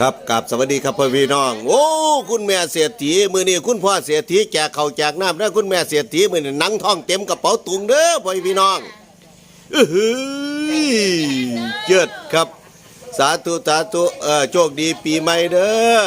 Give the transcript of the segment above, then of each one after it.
ครับกับสวัสดีครับพ่อพี่น้อง โอ้ คุณแม่เสียทีมือนี้คุณพ่อเสียทีแจกเข่าแจกน้ำแล้วคุณแม่เสียทีมือนี้หนังท้องเต็มกระเป๋าตุงเด้อพ่อพี่น้องอื้ออเจิดครับ สาธุสาธุเออโชคดีปีใหม่เด้อ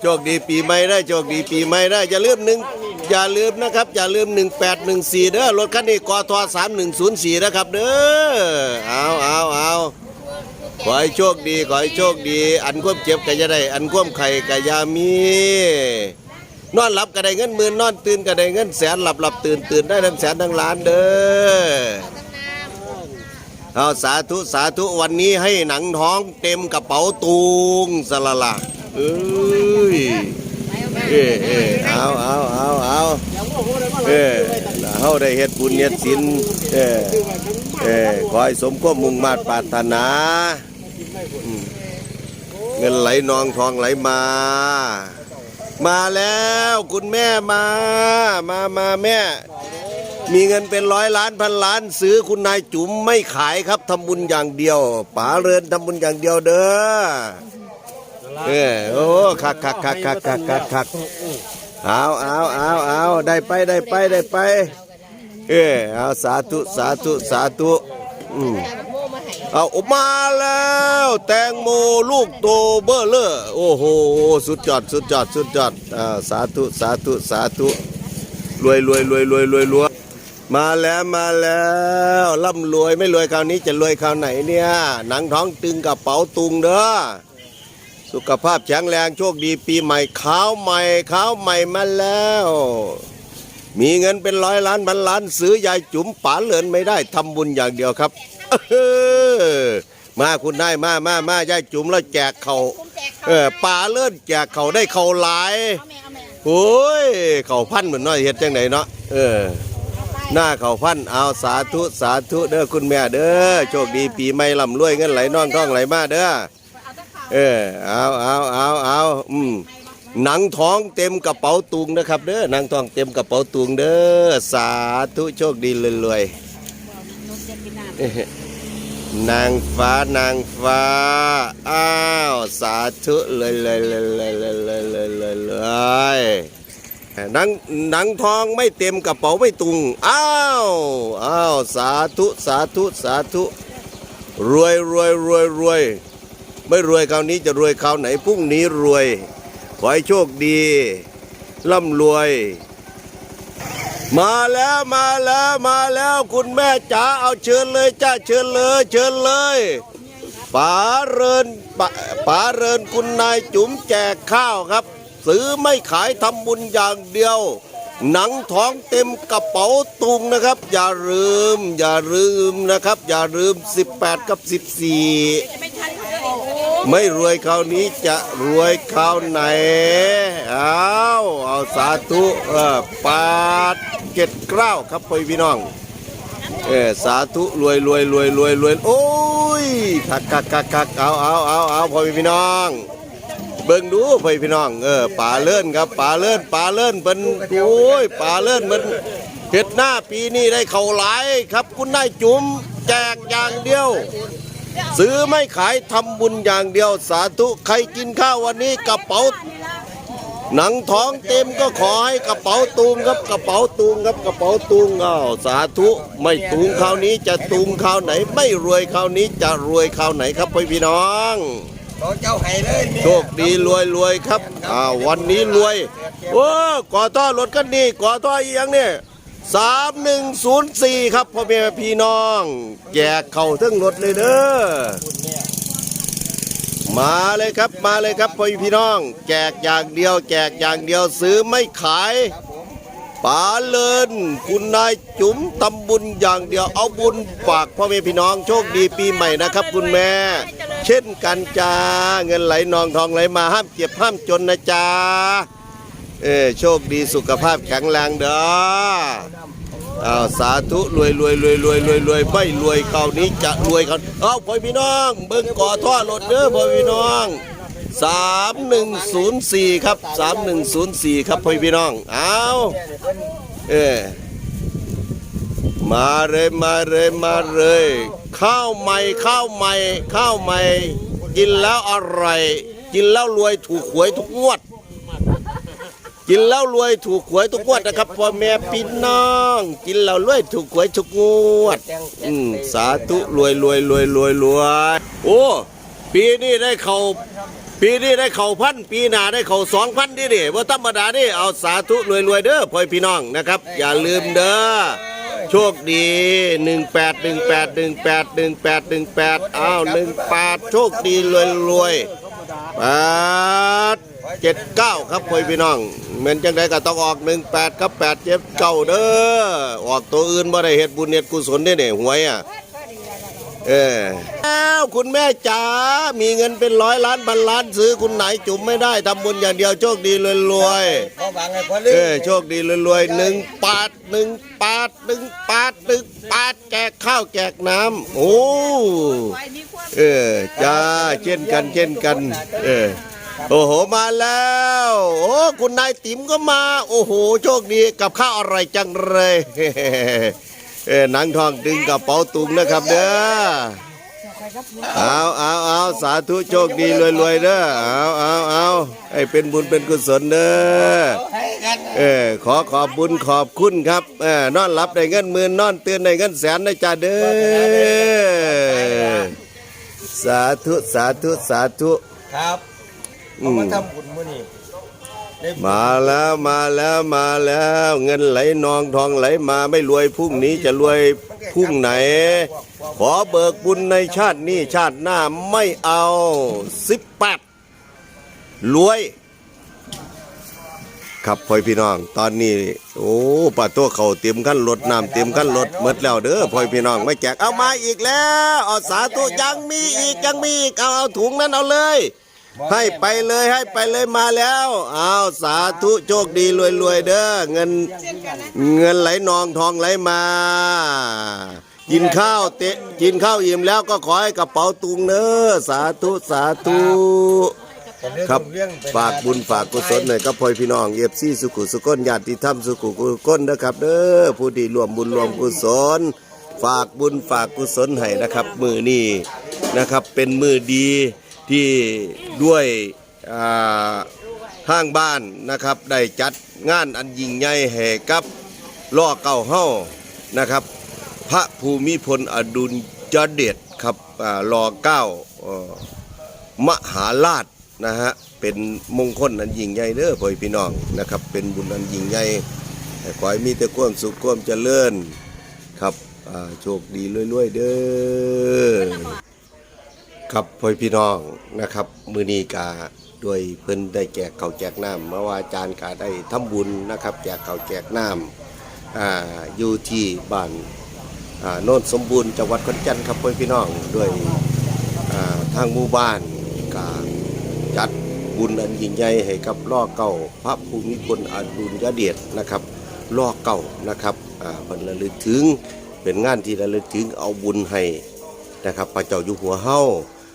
โชคดีปีใหม่ได้โชคดีปีใหม่ได้อย่าลืมหนึ่งอย่าลืมนะครับ อย่าลืม 1814เด้อรถคันนี้กท3104นะครับเด้อเอาเอาเอา ขอให้โชคดี ขอให้โชคดี อันความเจ็บก็จะได้ อันความไข่ก็อยามี นอนหลับก็ได้เงินหมื่นนอนตื่นก็ได้เงินแสนหลับหลับตื่นตื่นได้ทั้งแสนทั้งล้านเด้อ เอาสาธุสาธุวันนี้ให้หนังท้องเต็มกระเป๋าตุงสละละเอ้ยเอ้เอ้เอาเอาเอาเอาเอ้เฮาได้เฮ็ดบุญเฮ็ดศีลเอ้เอ้ขอให้สมความมุ่งมา่ปรารถนา เงินไหลนองทองไหลมา มาแล้วคุณแม่มา มามาแม่ มีเงินเป็นร้อยล้านพันล้าน ซื้อคุณนายจุ๋มไม่ขายครับทำบุญอย่างเดียวป๋าเรือนทำบุญอย่างเดียวเด้อเออโอ้คักคักคักคักคักคักคักเอาเอาเอาเอาได้ไปได้ไปได้ไป เออเอาสาธุสาธุสาธุอืม เอาออกมาแล้ว แตงโมลูกโตเบอร์เลอร์โอ้โห สุดยอดสุดยอดสุดยอดอ่าสาธุสาธุสาธุรวยรวยรวยรวยรวยรวยมาแล้วมาแล้วร่ำรวยไม่รวยคราวนี้จะรวยคราวไหนเนี่ย หนังท้องตึงกับเป๋าตุงเด้อสุขภาพแข็งแรงโชคดีปีใหม่ขาวใหม่ขาวใหม่มาแล้ว มีเงินเป็นร้อยล้านพันล้านซื้อยายจุ๋มป๋าเหลินไม่ได้ทำบุญอย่างเดียวครับเออมาคุณได้มามามายายจุ๋มแล้วแจกเขาเออป๋าเลิศแจกเขาได้เขาหลายโอ้ยเขาพันเหมือนน้อยเฮ็ดจังไหนเนาะเออหน้าเขาพันเอาสาธุสาธุเด้อคุณแม่เด้อโชคดีปีใหม่ลำรวยเงินไหลน่องท่องไหลมาเด้อเออเอาเอาเอาเอาอืม หนังท้องเต็มกระเป๋าตุงนะครับ เด้อหนังท้องเต็มกระเป๋าตุงเด้อสาธุโชคดีรวยๆเอ้ยนางฟ้านางฟ้า อ้าว สาธุเลยเลยเลยเลยเลยเลยเลยเลยเลยหนังหนังทองไม่เต็มกระเป๋าไม่ตุง อ้าว อ้าว สาธุสาธุสาธุ รวยรวยรวยรวยไม่รวยคราวนี้จะรวยคราวไหนพรุ่งนี้รวย ขอให้โชคดี ร่ำรวย มาแล้วมาแล้วมาแล้วคุณแม่จ๋าเอาเชิญเลยจ้าเชิญเลยเชิญเลยป๋าเรินป๋าป๋าเรินคุณนายจุ๋มแจกข้าวครับ ซื้อไม่ขายทำบุญอย่างเดียว หนังท้องเต็มกระเป๋าตุงนะครับ อย่าลืม อย่าลืมนะครับ อย่าลืม 18 กับ 14 ไม่รวยคราวนี้จะรวยคราวไหน เอาเอาสาธุเออปาดเจ็ดเกล้าครับพ่อพี่น้อง เออสาธุรวยรวยรวยรวยรวยโอ้ยคักคักคักคักเอาเอาเอาเอาพ่อพี่น้อง เบิ่งดูพ่อพี่น้อง เออป่าเลื่อนครับป่าเลื่อนป่าเลื่อนเป็นโอ้ยป่าเลื่อนมันเห็ดหน้าปีนี้ได้เข่าหลายครับคุณนายจุ๋มแจกอย่างเดียว ซื้อไม่ขายทำบุญอย่างเดียวสาธุใครกินข้าววันนี้กระเป๋า หนังท้องเต็มก็ขอให้กระเป๋าตูงครับกระเป๋าตูงครับกระเป๋าตูงอ้าวสาธุไม่ตูงคราวนี้จะตูงคราวไหน ไม่รวยคราวนี้จะรวยคราวไหนครับพ่อพี่น้องขอเจ้าให้เลยโชคดีรวยรวยครับอ้าววันนี้รวยโอ้ก่อท่อรถกันนี่ก่อท่ออีหยังเนี่ยสามหนึ่งศูนย์ สี่ครับพ่อแม่พี่น้อง แจกเข่าทั้งรถเลยเด้อมาเลยครับมาเลยครับพ่อพี่น้อง แจกอย่างเดียว แจกอย่างเดียวซื้อไม่ขายป๋าเลินคุณนายจุ๋มตำบุญอย่างเดียวเอาบุญฝากพ่อแม่พี่น้องโชคดีปีใหม่นะครับ คุณแม่ เช่นกันจ้าเงินไหลนองทองไหลมาห้ามเจ็บห้ามจนนะจ้า เออโชคดีสุขภาพแข็งแรงเด้ออาสาธุรวยรวยรวยรวยรวยรวยไม่รวยคราวนี้จะรวยเขาเอ้าพ่อพี่น้อง เบิ่งก่อท่อรถเด้อพ่อพี่น้องสามหนึ่งศูนย์สี่ครับสามหนึ่งศูนย์สี่ครับพ่อพี่น้อง เอาเออมาเลยมาเลยมาเลยข้าวใหม่ข้าวใหม่ข้าวใหม่ กินแล้วอร่อย กินแล้วรวยถูกหวยทุกงวด กินแล้วรวยถูกหวยทุกงวดนะครับพ่อแม่พี่น้อง กินแล้วรวยถูกหวยทุกงวดอืมสาธุรวยรวยรวยรวยรวยโอ้ปีนี้ได้เขาปีนี้ได้เขาพันปีหน้าได้เขาสองพันดิดิว่าธรรมดาดิเอาสาธุรวยรวยเด้อพ่อพี่น้องนะครับ อย่าลืมเด้อโชคดีหนึ่งแปดหนึ่งแปดหนึ่งแปดหนึ่งแปดหนึ่งแปดอ้าวหนึ่งแปดโชคดีรวยรวยแปดเจ็ดเก้าครับพ่อพี่น้อง เหมือนจังไดก็ต้องออกหนึ่งแปดครับแปดเจ็ดเก้าเด้อออกตัวอื่นบ่ได้เฮ็ดบุญเฮ็ดกุศลได้เนี่ยหวยอะเออแล้วคุณแม่จ๋ามีเงินเป็นร้อยล้านพันล้านซื้อคุณไหนจุ่มไม่ได้ทำบุญอย่างเดียวโชคดีรวยรวยเขาบังให้พอๆลืเอมอโชคดีรวยรวยๆหนึ่งปาดหนึ่งปาดหนึ่งปาดหนึ่งปาดแจกข้าวแจกน้ำโอ้เออจ้าเช่นกันเช่นกัน เออ โอ้โหมาแล้ว โอ้คุณนายติ๋มก็มา โอ้โหโชคดีกับข้าวอร่อยจังเลยเออหนังทองดึงกระเป๋าตุงนะครับเด้อเอาเอาเอาสาธุโชคดีรวยรวยๆเด้อเอาเอาเอาให้เป็นบุญเป็นกุศลเด้อให้กันเออขอขอบบุญขอบคุณครับเออนอนหลับได้เงินหมื่นนอนตื่นได้เงินแสนนะจ้าเด้อสาธุสาธุสาธุครับ เขามาทำบุญมื้อนี้ได้บุญมาแล้วมาแล้วมาแล้ว เงินไหลนองทองไหลมาไม่รวยพรุ่งนี้จะรวยพรุ่งไหน ขอเบิกบุญในชาตินี้ชาติหน้าไม่เอาสิบแปดรวย ครับพ่อพี่น้อง ตอนนี้ โอ้ปลาตัวเขาเตรียมขั้นรถน้ำเตรียมขั้นรถหมดแล้วเด้อพ่อพี่น้องไม่แจกเอามาอีกแล้วเอาสาธุยังมีอีกยังมีอีกเอาเอาถุงนั้นเอาเลย ให้ไปเลยให้ไปเลยมาแล้วเอาสาธุโชคดีรวยรวยๆเด้อเงินเงินไหลนองทองไหลมา กินข้าวเตะกินข้าวอิ่มแล้วก็ขอให้กระเป๋าตุงเน้อสาธุสาธุครับฝากบุญฝากกุศลหน่อยครับพ่อพี่น้องเอฟซีสุขุสุขนญาติธรรมสุขุกุศลนนะครับเด้อผู้ที่รวมบุญรวมกุศลฝากบุญฝากกุศลให้นะครับ มือนี้นะครับเป็นมือดี ที่ด้วยอ่างบ้านนะครับได้จัดงานอันยิ่งใหญ่แห่กับล่อเก่าเฮ้านะครับ พระภูมิพลอดุลยเดชครับอ่อเก้ามหาราชนะฮะเป็นมงคลอันยิ่งใหญ่เด้อพ่อพี่น้องนะครับ เป็นบุญอันยิ่งใหญ่ขอให้มีแต่ความสุขความเจริญครับโชคดีรวยๆเด้อ ครับพ่อพี่น้องนะครับมือนีกาด้วยเพิ่นได้แจกข้าแจกน้ำมาว่าอาจารย์กาได้ทำบุญนะครับแจกข้าแจกน้ำอ่าอยู่ที่บ้านอ่าโน่นสมบูรณ์จังหวัดขอนแก่นครับพ่อพี่น้องด้วยอ่าทางหมู่บ้านก็จัดบุญอันยิ่งใหญ่ให้กับล่อเก่าพระภูมิพลอดุลยเดชนะครับล่อเก่านะครับอ่าเพิ่นระลึกถึงเป็นงานที่ระลึกถึงเอาบุญให้นะครับพระเจ้าอยู่หัวเฮา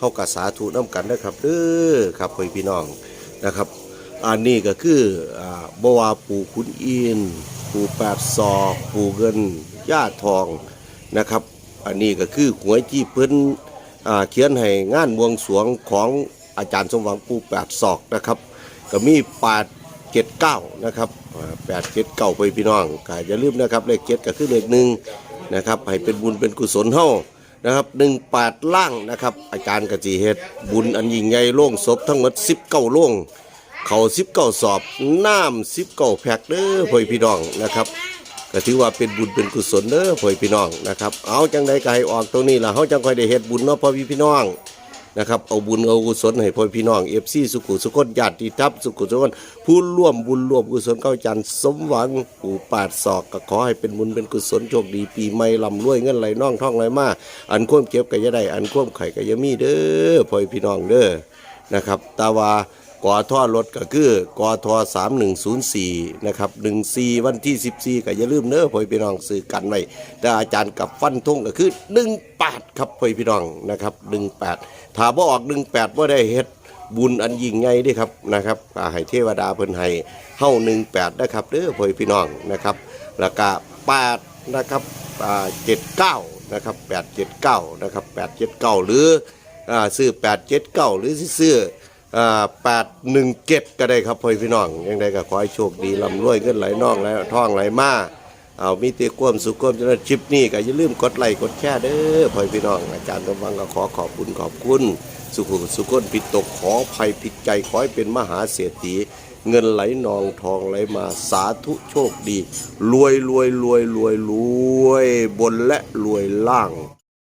เฮากสาธุน้ำกันนะครับเด้อครับพ่อพี่น้องนะครับ อันนี้ก็คืออ่าบวาปูขุนอินปูแปดศอกปูเงินย่าทองนะครับ อันนี้ก็คือหวยที่เพิ่นอ่าเขียนให้งานบวงสรวงของอาจารย์สมหวังปูแปดศอกนะครับ ก็มีแปดเจ็ดเก้านะครับแปดเจ็ดเก้าไปพี่น้องก็อย่าลืมนะครับเลขเจ็ดก็คือเลขหนึ่งนะครับให้เป็นบุญเป็นกุศลเฮา นะครับหนึ่งแปดล่างนะครับ อาจารย์กจีเฮ็ดบุญอันยิ่งใหญ่โล่งศพทั้งหมดสิบเก้าโล่งเขาสิบเก้าสอบน้ำสิบเก้าแพ็กเด้อพ่อพี่น้องนะครับก็ถือว่าเป็นบุญเป็นกุศลเด้อพ่อพี่น้องนะครับ เอาจังใดก็ให้ออกตรงนี้ล่ะเขาจังค่อยได้เฮ็ดบุญเนาะพ่อพี่น้อง นะครับเอาบุญเอากุศลให้พ่อพี่น้อง FC สุขุสุขนญาติทัพสุขุสุขนผู้ร่วมบุญร่วมกุศลเข้าจันทร์สมหวังปู่ปาดศอกก็ขอให้เป็นบุญเป็นกุศลโชคดีปีใหม่ลำรวยเงินไหลน่องท่องไหลมาอันควมเก็บก็จะได้อันควมไข่ก็จะมีเด้อพ่อพี่น้องเด้อนะครับตาว่า กอท่อรถก็คือกอทอ3104นะครับ14วันที่14ก็อย่าลืมเน้อพ่อพี่น้องซื้อกันไว้แต่อาจารย์กับฟันทงก็คือ18ครับพ่อพี่น้องนะครับ18ถ้าบ่ออก18บ่าได้เฮ็ดบุญอันยิ่งใหญ่ด้ครับนะครับก็ให้เทวดาเพิ่นให้เฮา18นะครับเด้อพ่อพี่น้องนะครับแล้วก็8นะครับอ่า79นะครับ879นะครับ879หรืออ่าซื้อ879หรือซื้อ อ่า817ก็ได้ครับพ่อพี่น้องยังไงก็ขอให้โชคดีร่ำรวยเงินไหลน่องไหลท่องไหลมาเอามีเตียควมสุขควมจริญชิปนี้ก็อย่าลืมกดไลค์กดแชร์เด้อพ่อพี่น้องอาจารย์กำลังก็ขอขอบคุณขอบคุณ สุขุสุขคนผิดตกขอภัยผิดใจขอให้เป็นมหาเศรษฐีเงินไหลนองทองไหลมาสาธุโชคดี รวยรวยรวยรวยรวยบนและรวยล่าง